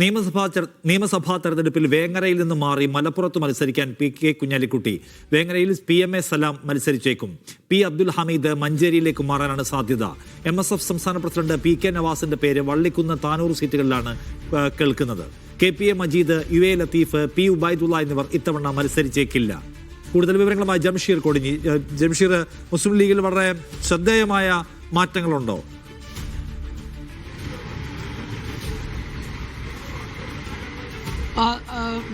നിയമസഭാ നിയമസഭാ തെരഞ്ഞെടുപ്പിൽ വേങ്ങരയിൽ നിന്ന് മാറി മലപ്പുറത്ത് മത്സരിക്കാൻ പി കെ കുഞ്ഞാലിക്കുട്ടി. വേങ്ങരയിൽ പി എം എ സലാം മത്സരിച്ചേക്കും. പി അബ്ദുൽ ഹമീദ് മഞ്ചേരിയിലേക്ക് മാറാനാണ് സാധ്യത. എം എസ് എഫ് സംസ്ഥാന പ്രസിഡന്റ് പി കെ നവാസിന്റെ പേര് വള്ളിക്കുന്ന് താനൂർ സീറ്റുകളിലാണ് കേൾക്കുന്നത്. K P A Majeed U A Latheef P Ubaidulla എന്നിവർ ഇത്തവണ മത്സരിച്ചേക്കില്ല. കൂടുതൽ വിവരങ്ങളുമായി ജംഷീർ കൊടിഞ്ഞി ജംഷീർ മുസ്ലിം ലീഗിൽ വളരെ ശ്രദ്ധേയമായ മാറ്റങ്ങളുണ്ടോ?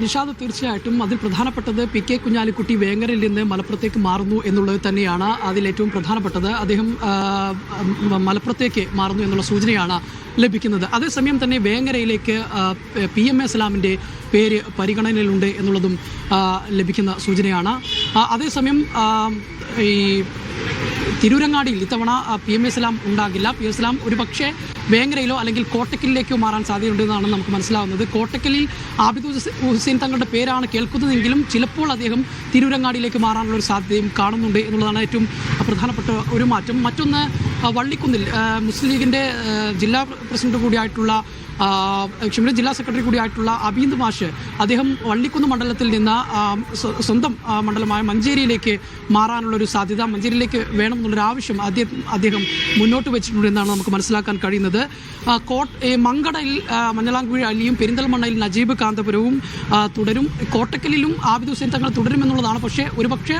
നിഷാദ് തീർച്ചയായിട്ടും അതിൽ പ്രധാനപ്പെട്ടത് പി കെ കുഞ്ഞാലിക്കുട്ടി വേങ്ങരയിൽ നിന്ന് മലപ്പുറത്തേക്ക് മാറുന്നു എന്നുള്ളത് തന്നെയാണ് അതിലേറ്റവും പ്രധാനപ്പെട്ടത്. അദ്ദേഹം മലപ്പുറത്തേക്ക് മാറുന്നു എന്നുള്ള സൂചനയാണ് ലഭിക്കുന്നത്. അതേസമയം തന്നെ വേങ്ങരയിലേക്ക് പി എം എ സലാമിന്റെ പേര് പരിഗണനയിലുണ്ട് എന്നുള്ളതും ലഭിക്കുന്ന സൂചനയാണ്. അതേസമയം ഈ തിരൂരങ്ങാടിയിൽ ഇത്തവണ പി എം എസ്ലാം ഉണ്ടാകില്ല. പി എസ്ലാം ഒരു പക്ഷേ വേങ്ങരയിലോ അല്ലെങ്കിൽ കോട്ടക്കലിലേക്കോ മാറാൻ സാധ്യതയുണ്ടെന്നാണ് നമുക്ക് മനസ്സിലാവുന്നത്. കോട്ടക്കലിൽ ആബിദ് ഹുസ് ഹുസൈൻ തങ്ങളുടെ പേരാണ് കേൾക്കുന്നതെങ്കിലും ചിലപ്പോൾ അദ്ദേഹം തിരൂരങ്ങാടിയിലേക്ക് മാറാനുള്ള ഒരു സാധ്യതയും കാണുന്നുണ്ട് എന്നുള്ളതാണ് ഏറ്റവും പ്രധാനപ്പെട്ട ഒരു മാറ്റം. മറ്റൊന്ന് വള്ളിക്കുന്നിൽ മുസ്ലിം ലീഗിന്റെ ജില്ലാ പ്രസിഡന്റ് കൂടിയായിട്ടുള്ള ക്ഷമിക്കണം ജില്ലാ സെക്രട്ടറി കൂടിയായിട്ടുള്ള അബീന്ദ് മാഷ് അദ്ദേഹം വള്ളിക്കുന്ന് മണ്ഡലത്തിൽ നിന്ന് സ്വന്തം മണ്ഡലമായ മഞ്ചേരിയിലേക്ക് മാറാനുള്ള ഒരു സാധ്യത മഞ്ചേരിയിലേക്ക് വേണമെന്നുള്ളൊരു ആവശ്യം അദ്ദേഹം അദ്ദേഹം മുന്നോട്ട് വെച്ചിട്ടുണ്ട് എന്നാണ് നമുക്ക് മനസ്സിലാക്കാൻ കഴിയുന്നത്. കോട്ട മങ്കടയിൽ മഞ്ഞളാംകുഴി അലിയും പെരിന്തൽമണ്ണയിൽ നജീബ് കാന്തപുരവും തുടരും. കോട്ടക്കലിലും ആബിദ് ഹുസൈൻ തങ്ങൾ തുടരുമെന്നുള്ളതാണ്. പക്ഷേ ഒരുപക്ഷെ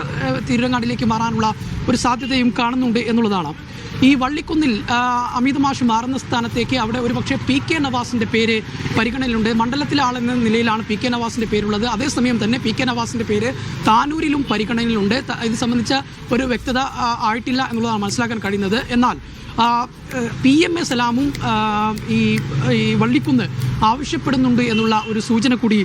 തിരുവങ്ങാടിലേക്ക് മാറാനുള്ള ഒരു സാധ്യതയും കാണുന്നുണ്ട് എന്നുള്ളതാണ്. ഈ വള്ളിക്കുന്നിൽ അമിത് മാഷ് മാറുന്ന സ്ഥാനത്തേക്ക് അവിടെ ഒരുപക്ഷെ പി കെ നവാസിന്റെ പേര് പരിഗണനയിലുണ്ട്. മണ്ഡലത്തിലെ ആളെന്ന നിലയിലാണ് പി കെ നവാസിന്റെ പേരുള്ളത്. അതേസമയം തന്നെ പി കെ നവാസിന്റെ പേര് താനൂരിലും പരിഗണനയിലുണ്ട്. ഇത് സംബന്ധിച്ച ഒരു വ്യക്തത ആയിട്ടില്ല എന്നുള്ളതാണ് മനസ്സിലാക്കാൻ കഴിയുന്നത്. എന്നാൽ പി എം എ സലാമും ഈ വള്ളിക്കുന്ന് ആവശ്യപ്പെടുന്നുണ്ട് എന്നുള്ള ഒരു സൂചന കൂടി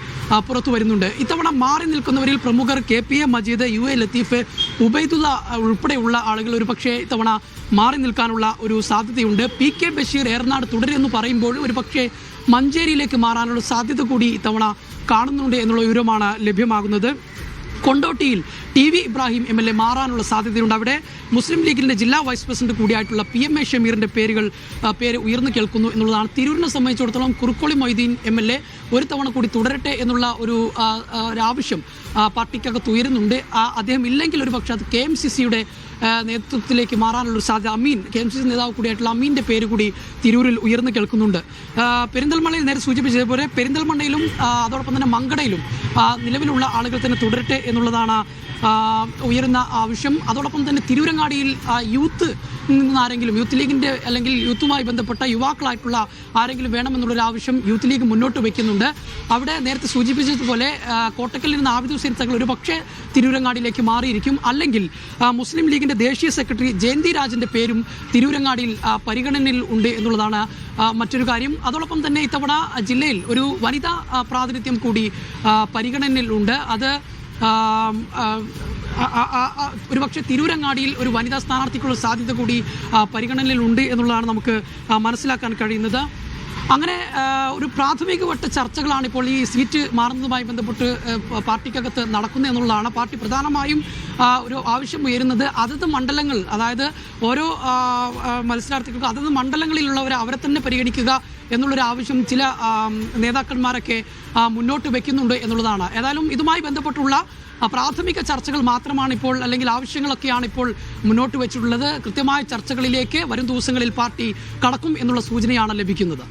പുറത്തു വരുന്നുണ്ട്. ഇത്തവണ മാറി നിൽക്കുന്നവരിൽ പ്രമുഖർ K P A Majeed U A Latheef Ubaidulla ഉൾപ്പെടെയുള്ള ആളുകൾ ഒരു പക്ഷേ ഇത്തവണ മാറി നിൽക്കാനുള്ള ഒരു സാധ്യതയുണ്ട്. പി കെ ബഷീർ ഏറനാട് തുടരുമെന്ന് പറയുമ്പോൾ ഒരു പക്ഷേ മഞ്ചേരിയിലേക്ക് മാറാനുള്ള സാധ്യത കൂടി ഇത്തവണ കാണുന്നുണ്ട് എന്നുള്ള വിവരമാണ് ലഭ്യമാകുന്നത്. കൊണ്ടോട്ടിയിൽ T V Ibrahim M L A മാറാനുള്ള സാധ്യതയുണ്ട്. അവിടെ മുസ്ലിം ലീഗിന്റെ ജില്ലാ വൈസ് പ്രസിഡന്റ് കൂടിയായിട്ടുള്ള പി എം എ ഷമീറിന്റെ പേരുകൾ പേര് ഉയർന്നു കേൾക്കുന്നു എന്നുള്ളതാണ്. തിരൂരിനെ സംബന്ധിച്ചിടത്തോളം Kurukkoli Moideen M L A ഒരു തവണ കൂടി തുടരട്ടെ എന്നുള്ള ഒരു ആവശ്യം പാർട്ടിക്കകത്ത് ഉയരുന്നുണ്ട്. അദ്ദേഹം ഇല്ലെങ്കിൽ ഒരു പക്ഷേ അത് കെ എം സി സിയുടെ നേതൃത്വത്തിലേക്ക് മാറാനുള്ളൊരു സാധ്യത Ameen K M C C നേതാവ് കൂടിയായിട്ടുള്ള അമീന്റെ പേര് കൂടി തിരൂരിൽ ഉയർന്നു കേൾക്കുന്നുണ്ട്. പെരിന്തൽമണ്ണയിൽ നേരെ സൂചിപ്പിച്ചതുപോലെ പെരിന്തൽമണ്ണയിലും അതോടൊപ്പം തന്നെ മങ്കടയിലും നിലവിലുള്ള ആളുകൾ തന്നെ തുടരട്ടെ എന്നുള്ളതാണ് ഉയരുന്ന ആവശ്യം. അതോടൊപ്പം തന്നെ തിരൂരങ്ങാടിയിൽ യൂത്ത് ആരെങ്കിലും യൂത്ത് ലീഗിന്റെ അല്ലെങ്കിൽ യൂത്തുമായി ബന്ധപ്പെട്ട യുവാക്കളായിട്ടുള്ള ആരെങ്കിലും വേണമെന്നുള്ളൊരു ആവശ്യം യൂത്ത് ലീഗ് മുന്നോട്ട് വയ്ക്കുന്നുണ്ട് അവിടെ നേരത്തെ സൂചിപ്പിച്ചതുപോലെ കോട്ടക്കലിൽ നിന്ന് ആബിദ് ഹുസൈൻ തങ്ങൾ ഒരു പക്ഷേ തിരൂരങ്ങാടിയിലേക്ക് മാറിയിരിക്കും. അല്ലെങ്കിൽ മുസ്ലിം ലീഗിന്റെ ദേശീയ സെക്രട്ടറി ജയന്തി രാജന്റെ പേരും തിരൂരങ്ങാടിയിൽ പരിഗണനയിൽ ഉണ്ട് എന്നുള്ളതാണ് മറ്റൊരു കാര്യം. അതോടൊപ്പം തന്നെ ഇത്തവണ ജില്ലയിൽ ഒരു വനിതാ പ്രാതിനിധ്യം കൂടി പരിഗണനയിലുണ്ട് അത് ഒരുപക്ഷെ തിരൂരങ്ങാടിയിൽ ഒരു വനിതാ സ്ഥാനാർത്ഥിക്കുള്ള സാധ്യത കൂടി പരിഗണനയിലുണ്ട് എന്നുള്ളതാണ് നമുക്ക് മനസ്സിലാക്കാൻ കഴിയുന്നത്. അങ്ങനെ ഒരു പ്രാഥമിക വട്ട ചർച്ചകളാണ് ഇപ്പോൾ ഈ സീറ്റ് മാറുന്നതുമായി ബന്ധപ്പെട്ട് പാർട്ടിക്കകത്ത് നടക്കുന്നത് എന്നുള്ളതാണ്. പാർട്ടി പ്രധാനമായും ഒരു ആവശ്യം ഉയരുന്നത് അതത് മണ്ഡലങ്ങൾ അതായത് ഓരോ മത്സരാർത്ഥികൾക്കും അതത് മണ്ഡലങ്ങളിലുള്ളവർ അവരെ തന്നെ പരിഗണിക്കുക എന്നുള്ളൊരു ആവശ്യം ചില നേതാക്കന്മാരൊക്കെ മുന്നോട്ട് വെക്കുന്നുണ്ട് എന്നുള്ളതാണ്. ഏതായാലും ഇതുമായി ബന്ധപ്പെട്ടുള്ള പ്രാഥമിക ചർച്ചകൾ മാത്രമാണ് ഇപ്പോൾ അല്ലെങ്കിൽ ആവശ്യങ്ങളൊക്കെയാണ് ഇപ്പോൾ മുന്നോട്ട് വെച്ചിട്ടുള്ളത്. കൃത്യമായ ചർച്ചകളിലേക്ക് വരും ദിവസങ്ങളിൽ പാർട്ടി കടക്കും എന്നുള്ള സൂചനയാണ് ലഭിക്കുന്നത്.